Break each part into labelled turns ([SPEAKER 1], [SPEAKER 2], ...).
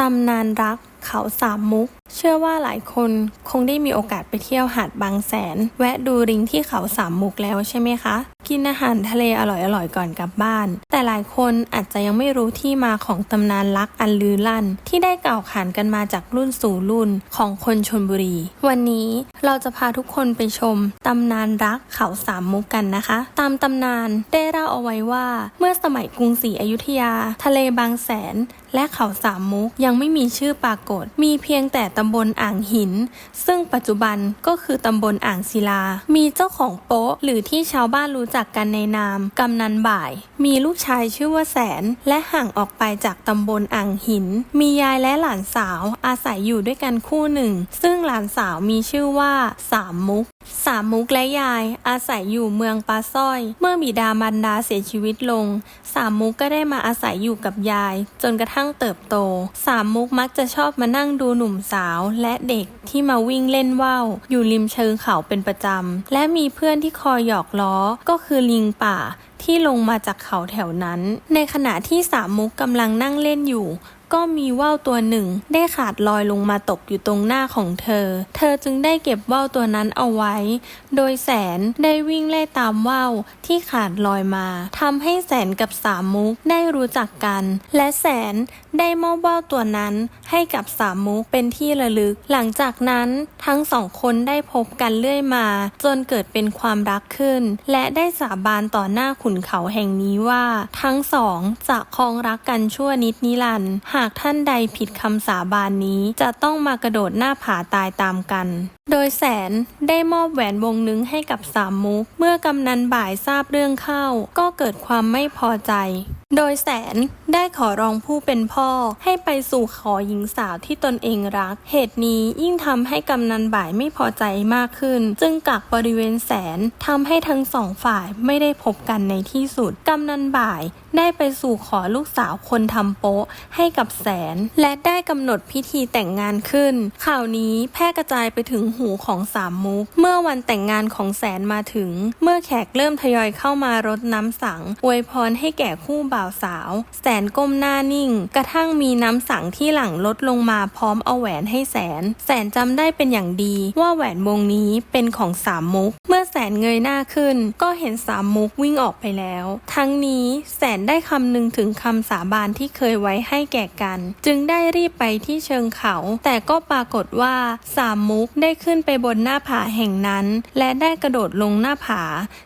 [SPEAKER 1] ตำนานรักเขาสามมุก เชื่อว่าหลายคนคงได้มีโอกาสไปเที่ยวหาดบางแสน แวะดูริงที่เขาสามมุกแล้วใช่ไหมคะ กินอาหารทะเลอร่อยๆก่อนกลับบ้าน แต่หลายคนอาจจะยังไม่รู้ที่มาของตำนานรักอันลือลั่น ที่ได้กล่าวขานกันมาจากรุ่นสู่รุ่นของคนชนบุรี วันนี้เราจะพาทุกคนไปชมตำนานรักเขาสามมุกกันนะคะ ตามตำนานได้เล่าเอาไว้ว่า เมื่อสมัยกรุงศรีอยุธยา ทะเลบางแสน และเขาสามมุกยังไม่มีชื่อปรากฏ มีเพียงแต่ตำบลอ่างหิน ซึ่งปัจจุบันก็คือตำบลอ่างศิลา มีเจ้าของโป๊ะ หรือที่ชาวบ้านรู้จักกันในนามกำนันบ่าย มีลูกชายชื่อว่าแสน และห่างออกไปจากตำบลอ่างหิน มียายและหลานสาวอาศัยอยู่ด้วยกันคู่หนึ่ง ซึ่งหลานสาวมีชื่อว่าสามมุก สามมุกและยายอาศัยอยู่เมืองปาสร้อย เมื่อบิดามารดาเสียชีวิตลง สามมุกก็ได้มาอาศัยอยู่กับยาย จนกระทั่งเติบโต สามมุกมักจะชอบมานั่งดูหนุ่มสาวและเด็กที่มาวิ่งเล่นว่าวอยู่ริมเชิงเขาเป็นประจำ และมีเพื่อนที่คอยหยอกล้อก็คือลิงป่าที่ลงมาจากเขาแถวนั้น ในขณะที่สามมุกกำลังนั่งเล่นอยู่ ก็มีว่าวตัวหนึ่ง ได้ขาดลอยลงมาตกอยู่ตรงหน้าของเธอ เธอจึงได้เก็บว่าวตัวนั้นเอาไว้ โดยแสนได้วิ่งไล่ตามว่าวที่ขาดลอยมาทำให้แสนกับสามมุกได้รู้จักกัน และแสนได้มอบว่าวตัวนั้นให้กับสามมุกเป็นที่ระลึก หลังจากนั้นทั้งสองคนได้พบกันเรื่อยมา จนเกิดเป็นความรักขึ้น และได้สาบานต่อหน้าขุนเขาแห่งนี้ว่า ทั้งสองจะครองรักกันชั่วนิดนิรันดร์ากท่านใดผิดคำสาบานนี้จะต้องมากระโดดหน้าผาตายตามกัน โดยแสนได้มอบแหวนวงนึงให้กับสามมุก เมื่อกำนันบ่ายทราบเรื่องเข้า ก็เกิดความไม่พอใจ โดยแสนได้ขอร้องผู้เป็นพ่อให้ไปสู่ขอหญิงสาวที่ตนเองรัก เหตุนี้ยิ่งทำให้กำนันบ่ายไม่พอใจมากขึ้น จึงกักบริเวณแสนทำให้ทั้งสองฝ่ายไม่ได้พบกันในที่สุด กำนันบ่ายได้ไปสู่ขอลูกสาวคนทำโป๊ะให้กับแสน และได้กำหนดพิธีแต่งงานขึ้น ข่าวนี้แพร่กระจายไปถึงหูของสามมุก เมื่อวันแต่งงานของแสนมาถึง เมื่อแขกเริ่มทยอยเข้ามารดน้ำสังอวยพรให้แก่คู่บ่าวสาว แสนก้มหน้านิ่ง กระทั่งมีน้ำสังที่หลังลดลงมาพร้อมเอาแหวนให้แสน แสนจำได้เป็นอย่างดีว่าแหวนวงนี้เป็นของสามมุก เมื่อแสนเงยหน้าขึ้น ก็เห็นสามมุกวิ่งออกไปแล้ว ทั้งนี้แสนได้คำนึงถึงคำสาบานที่เคยไว้ให้แก่กัน จึงได้รีบไปที่เชิงเขา แต่ก็ปรากฏว่าสามมุกได้ขึ้นไปบนหน้าผาแห่งนั้น และได้กระโดดลงหน้าผา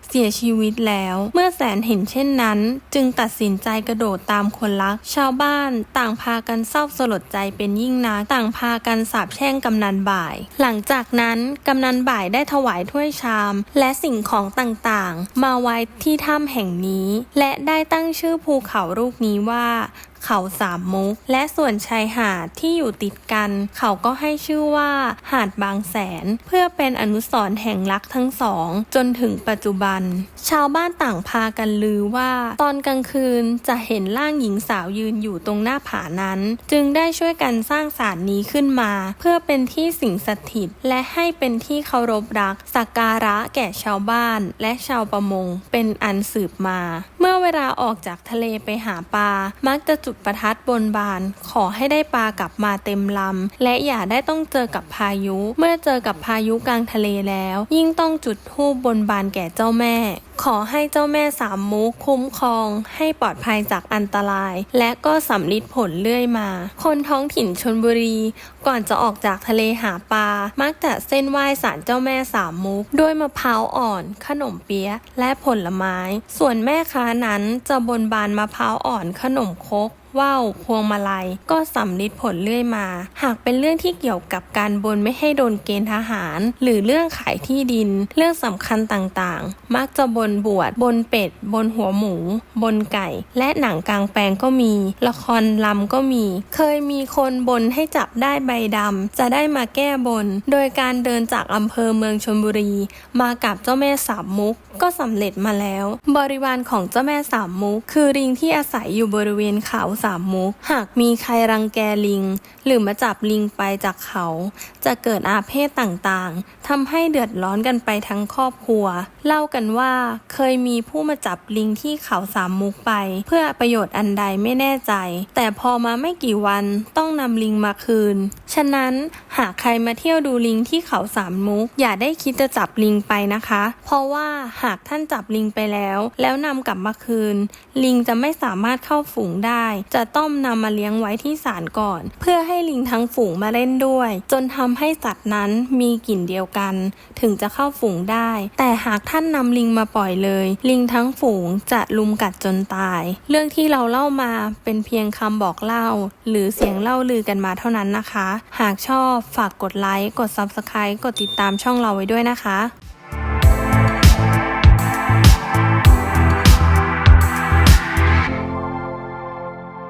[SPEAKER 1] เสียชีวิตแล้ว เมื่อแสนเห็นเช่นนั้น จึงตัดสินใจกระโดดตามคนรัก ชาวบ้านต่างพากันเศร้าสลดใจเป็นยิ่งนักต่างพากันสาบแช่งกำนันบ่าย หลังจากนั้นกำนันบ่ายได้ถวายถ้วยชาม และสิ่งของต่างๆ มาไว้ที่ถ้ำแห่งนี้ และได้ตั้งชื่อภูเขาลูกนี้ว่า เขาสามมุก และส่วนชายหาดที่อยู่ติดกัน เขาก็ให้ชื่อว่า หาดบางแสน เพื่อเป็นอนุสรณ์แห่งรักทั้งสอง จนถึงปัจจุบัน ชาวบ้านต่างพากันลือว่า ตอนกลางคืนจะเห็นร่างหญิงสาวยืนอยู่ตรงหน้าผานั้น จึงได้ช่วยกันสร้างศาลนี้ขึ้นมา เพื่อเป็นที่สิงสถิต และให้เป็นที่เคารพรักสักการะแก่ชาวบ้านและชาวประมง เป็นอันสืบมา เมื่อเวลาออกจากทะเลไปหาปลามักจะจุดประทัดบนบาน ขอให้ได้ปลากลับมาเต็มลำ และอย่าได้ต้องเจอกับพายุ เมื่อเจอกับพายุกลางทะเลแล้ว ยิ่งต้องจุดธูปบนบานแก่เจ้าแม่ ขอให้เจ้าแม่สามมุกคุ้มครอง ให้ปลอดภัยจากอันตราย และก็สำลิดผลเรื่อยมา คนท้องถิ่นชนบุรี ก่อนจะออกจากทะเลหาปลา มักจะเส้นไหว้ศาลเจ้าแม่สามมุก ด้วยมะพร้าวอ่อน ขนมเปี๊ยะและผลไม้ ส่วนแม่ค้านั้นจะบนบานมะพร้าวอ่อนขนมคก ว่าวพวงมาลัย ก็สำลิดผลเรื่อยมา หากเป็นเรื่องที่เกี่ยวกับการบนไม่ให้โดนเกณฑ์ทหาร หรือเรื่องขายที่ดิน เรื่องสำคัญต่างๆ มักจะบนบวชบนเป็ด บนหัวหมู บนไก่ และหนังกลางแปลงก็มี ละครลำก็มี เคยมีคนบนให้จับได้ใบดำจะได้มาแก้บน โดยการเดินจากอำเภอเมืองชลบุรี มากับเจ้าแม่สามมุก ก็สำเร็จมาแล้ว บริวารของเจ้าแม่สามมุก คือลิงที่อาศัยอยู่บริเวณเขาสามมุก หากมีใครรังแกลิง หรือมาจับลิงไปจากเขา จะเกิดอาเพศต่างๆทำให้เดือดร้อนกันไปทั้งครอบครัว เล่ากันว่าเคยมีผู้มาจับลิงที่เขาสามมุกไป เพื่อประโยชน์อันใดไม่แน่ใจ แต่พอมาไม่กี่วันต้องนำลิงมาคืน ฉะนั้นหากใครมาเที่ยวดูลิงที่เขาสามมุก อย่าได้คิดจะจับลิงไปนะคะ เพราะว่าหากท่านจับลิงไปแล้ว แล้วนำกลับมาคืน ลิงจะไม่สามารถเข้าฝูงได้จะต้องนำมาเลี้ยงไว้ที่ศาลก่อน เพื่อให้ลิงทั้งฝูงมาเล่นด้วย จนทำให้สัตว์นั้นมีกลิ่นเดียวกัน ถึงจะเข้าฝูงได้ แต่หากท่านนำลิงมาปล่อยเลย ลิงทั้งฝูงจะลุมกัดจนตาย เรื่องที่เราเล่ามาเป็นเพียงคำบอกเล่า หรือเสียงเล่าลือกันมาเท่านั้นนะคะ หากชอบฝากกดไลค์กด Subscribe กดติดตามช่องเราไว้ด้วยนะคะ